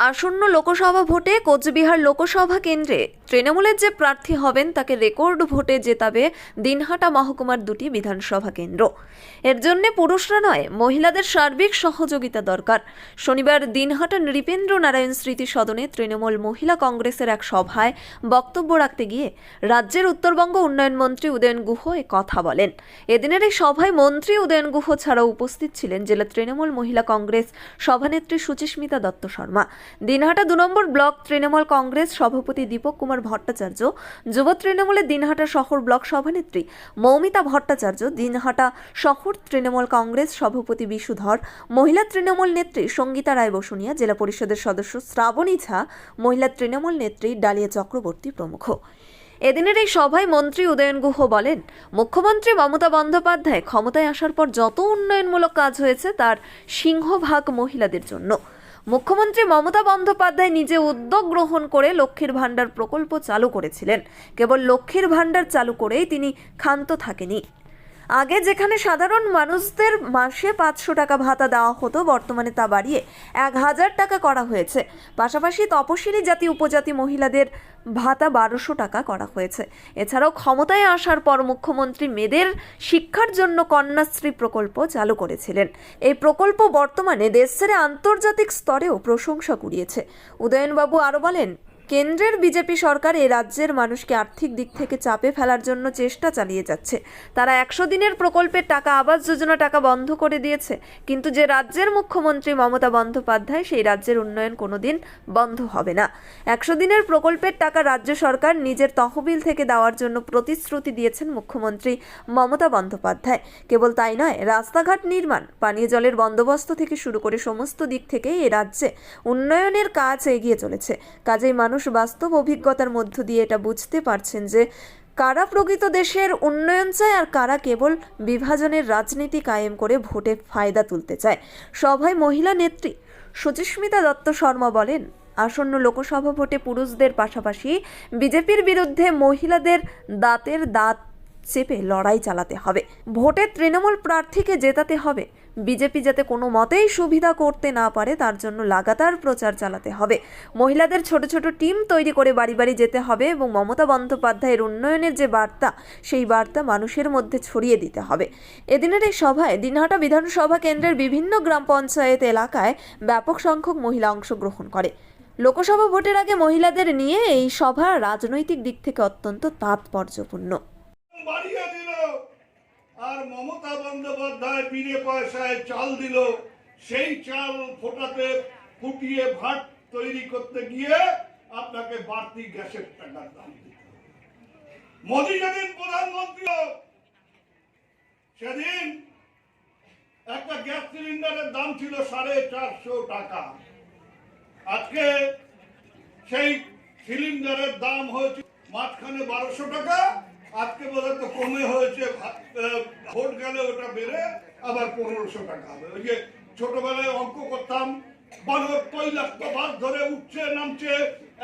আসন্ন লোকসভা ভোটে কোচবিহার লোকসভা কেন্দ্রে তৃণমূলের যে প্রার্থী হবেন, তাকে রেকর্ড ভোটে জেতাবে দিনহাটা মহকুমার দুটি বিধানসভা কেন্দ্র। এর জন্য পুরুষরা নয়, মহিলাদের সার্বিক সহযোগিতা দরকার। শনিবার দিনহাটা নৃপেন্দ্র নারায়ণ স্মৃতি সদনে তৃণমূল মহিলা কংগ্রেসের এক সভায় বক্তব্য রাখতে গিয়ে রাজ্যের উত্তরবঙ্গ উন্নয়ন মন্ত্রী উদয়ন গুহ এ কথা বলেন। এদিনের এই সভায় মন্ত্রী উদয়ন গুহ ছাড়াও উপস্থিত ছিলেন জেলা তৃণমূল মহিলা কংগ্রেস সভানেত্রী সুচিস্মিতা দত্ত শর্মা। দিনহাটা দু নম্বর ব্লক তৃণমূল কংগ্রেস সভাপতি দীপক কুমার ভট্টাচার্য, যুব তৃণমূলের দিনহাটা শহর ব্লক সভানেত্রী মৌমিতা ভট্টাচার্য, দিনহাটা শহর তৃণমূল কংগ্রেস সভাপতি বিশুধর, মহিলা তৃণমূল নেত্রী সঙ্গীতা রায় বসুনিয়া, জেলা পরিষদের সদস্য শ্রাবণী ঝা, মহিলা তৃণমূল নেত্রী ডালিয়া চক্রবর্তী প্রমুখ। এদিনের এই সভায় মন্ত্রী উদয়ন গুহ বলেন, মুখ্যমন্ত্রী মমতা বন্দ্যোপাধ্যায় ক্ষমতায় আসার পর যত উন্নয়নমূলক কাজ হয়েছে, তার সিংহভাগ মহিলাদের জন্য। মুখ্যমন্ত্রী মমতা বন্দ্যোপাধ্যায় নিজে উদ্যোগ গ্রহণ করে লক্ষ্মীর ভাণ্ডার প্রকল্প চালু করেছিলেন। কেবল লক্ষ্মীর ভাণ্ডার চালু করেই তিনি ক্ষান্ত থাকেনি। আগে যেখানে সাধারণ মানুষদের মাসে পাঁচশো টাকা ভাতা দেওয়া হতো, বর্তমানে তা বাড়িয়ে এক হাজার টাকা করা হয়েছে। পাশাপাশি তপশিলি জাতি, উপজাতি মহিলাদের ভাতা বারোশো টাকা করা হয়েছে। এছাড়াও ক্ষমতায় আসার পর মুখ্যমন্ত্রী মেয়েদের শিক্ষার জন্য কন্যাশ্রী প্রকল্প চালু করেছিলেন। এই প্রকল্প বর্তমানে দেশ ছেড়ে আন্তর্জাতিক স্তরেও প্রশংসা কুড়িয়েছে। উদয়নবাবু আরও বলেন কেন্দ্রের বিজেপি সরকার এ রাজ্যের মানুষকে আর্থিক দিক থেকে চাপে ফেলার জন্য চেষ্টা চালিয়ে যাচ্ছে। তারা একশো দিনের প্রকল্পের টাকা, আবাস যোজনা টাকা বন্ধ করে দিয়েছে। কিন্তু যে রাজ্যের মুখ্যমন্ত্রী মমতা বন্দ্যোপাধ্যায়, সেই রাজ্যের উন্নয়ন কোনোদিন বন্ধ হবে না। একশো দিনের প্রকল্পের টাকা রাজ্য সরকার নিজের তহবিল থেকে দেওয়ার জন্য প্রতিশ্রুতি দিয়েছেন মুখ্যমন্ত্রী মমতা বন্দ্যোপাধ্যায়। কেবল তাই নয়, রাস্তাঘাট নির্মাণ, পানীয় জলের বন্দোবস্ত থেকে শুরু করে সমস্ত দিক থেকেই এ রাজ্যে উন্নয়নের কাজ এগিয়ে চলেছে। কাজেই মানুষ বাস্তব অভিজ্ঞতার মধ্য দিয়ে এটা বুঝতে পারছেন যে কারা প্রকৃত দেশের উন্নয়ন চায় আর কারা কেবল বিভাজনের রাজনীতি কায়েম করে ভোটে ফায়দা তুলতে চায়। সভায় মহিলা নেত্রী সুচিস্মিতা দত্ত শর্মা বলেন, আসন্ন লোকসভা ভোটে পুরুষদের পাশাপাশি বিজেপির বিরুদ্ধে মহিলাদের দাঁতের দাঁত চেপে লড়াই চালাতে হবে। ভোটে তৃণমূল প্রার্থীকে জেতাতে হবে। বিজেপি যাতে কোনো মতেই সুবিধা করতে না পারে, তার জন্য লাগাতার প্রচার চালাতে হবে। মহিলাদের ছোট ছোট টিম তৈরি করে বাড়ি বাড়ি যেতে হবে এবং মমতা বন্দ্যোপাধ্যায়ের উন্নয়নের যে বার্তা, সেই বার্তা মানুষের মধ্যে ছড়িয়ে দিতে হবে। এদিনের এই সভায় দিনহাটা বিধানসভা কেন্দ্রের বিভিন্ন গ্রাম পঞ্চায়েত এলাকায় ব্যাপক সংখ্যক মহিলা অংশগ্রহণ করে। লোকসভা ভোটের আগে মহিলাদের নিয়ে এই সভা রাজনৈতিক দিক থেকে অত্যন্ত তাৎপর্যপূর্ণ। আর মমতা বন্দ্যোপাধ্যায় বিনে পয়সায় চাল দিল, সেই চাল ফোটাতে ফুটিয়ে ভাত তৈরি করতে গিয়ে আপনাকে বাড়তি গ্যাসের টাকার দাম মোদী যেদিন প্রধানমন্ত্রী সেদিন একটা গ্যাস সিলিন্ডারের দাম ছিল সাড়ে চারশো টাকা। আজকে সেই সিলিন্ডারের দাম হয়েছে মাঝখানে বারোশো টাকা আজকে বলে তো কমে হয়েছে ভোট গেলে ওটা বেড়ে আবার পনেরোশো টাকা হবে। ওই যে ছোটবেলায় অঙ্ক করতাম, বানর তৈলাক্ত বাস ধরে উঠছে, নামছে,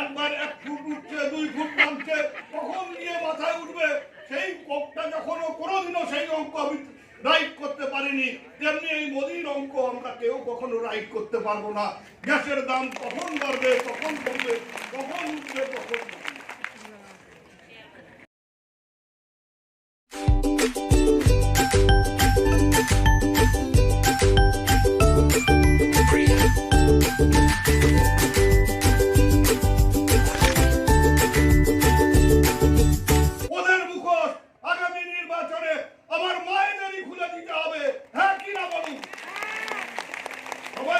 একবার এক ফুট উঠছে, দুই ফুট নামছে, কখন গিয়ে মাথায় উঠবে? সেই কোকটা যখন ও কোনোদিনও সেই অঙ্ক আমি রাইট করতে পারিনি। তেমনি এই মোদির অঙ্ক আমরা কেউ কখনো রাইট করতে পারব না। গ্যাসের দাম কখন বাড়বে, কখন কমবে, কখন উঠবে, কখন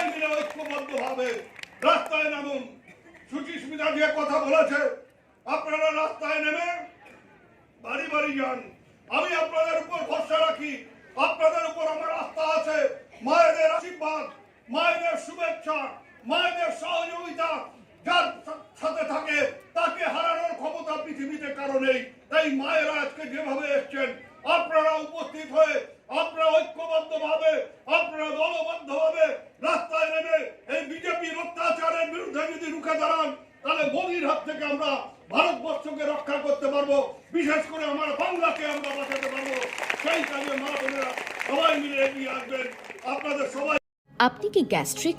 সবাই ঐক্যবদ্ধ ভাবে রাস্তায় নামুন। সুচিস্মিতা যে কথা বলেছে। আপনারা রাস্তায় নেমে বাড়ি বাড়ি যান। আমি আপনাদের উপর ভরসা রাখি। আপনাদের উপর আমার আস্থা আছে। মায়েদের আশীর্বাদ, মায়েদের শুভেচ্ছা, মায়েদের সহযোগিতা যার সাথে থাকে, তাকে হারানোর ক্ষমতা পৃথিবীতে কারও নেই। তাই মায়েরা আজকে যেভাবে এসছেন, আপনারা উপস্থিত হয়ে আপনারা ঐক্যবদ্ধ ভাবে আপনারা দলবদ্ধ ভাবে রাস্তায় নেমে এই বিজেপির অত্যাচারের বিরুদ্ধে যদি রুখে দাঁড়ান, তাহলে মোদির হাত থেকে আমরা ভারতবর্ষকে রক্ষা করতে পারব। বিশেষ করে আমার বাংলাকে আমরা বাঁচাতে পারব। সেই কাজে মা বোনেরা সবাই মিলে এগিয়ে আসবেন। আপনাদের সবাই আপনি কি gastric